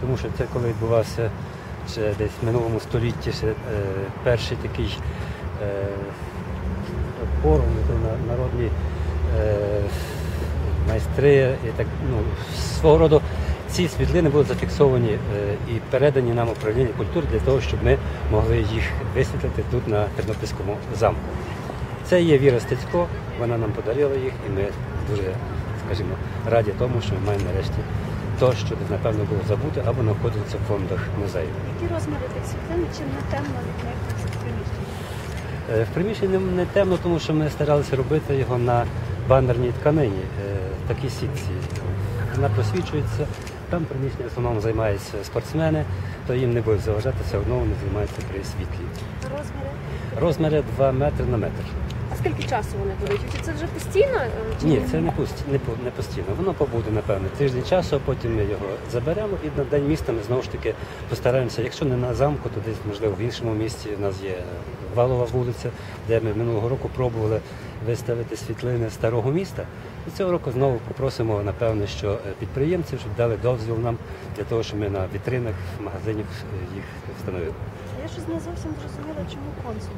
Тому що це коли відбувався ще десь в минулому столітті ще, е, перший такий е, форум, то народні е, майстри і так, ну, свого роду ці світлини були зафіксовані е, і передані нам управління культури для того, щоб ми могли їх висвітлити тут на Тернопільському замку. Це є Віра Стецько, вона нам подарила їх, і ми дуже, скажімо, раді тому, що ми маємо нарешті то, що напевно було забуто або знаходиться в фондах музею. Які розміри тих світлин, чим не темно від в приміщеннях? Е, В приміщенні не темно, тому що ми старалися робити його на банерній тканині, е, такі сітці. Вона просвічується. Там приміщення в основному займаються спортсмени, то їм не буде заважати, все одно вони займаються при світлі. Розміри? Розміри 2 метри на метр. Скільки часу вони будуть? Чи це вже постійно? е, Чи Ні, це не пусті, не, не постійно. Воно побуде, напевно, тиждень часу, а потім ми його заберемо і на день міста ми знову ж таки постараємося, якщо не на замку, то десь, можливо, в іншому місці. У нас є Валова вулиця, де ми минулого року пробували виставити світлини старого міста. І цього року знову попросимо, напевно, що е, підприємців, щоб дали дозвіл нам для того, щоб ми на вітринах магазинів е, їх встановили. Я щось не зовсім зрозуміла, чому консул.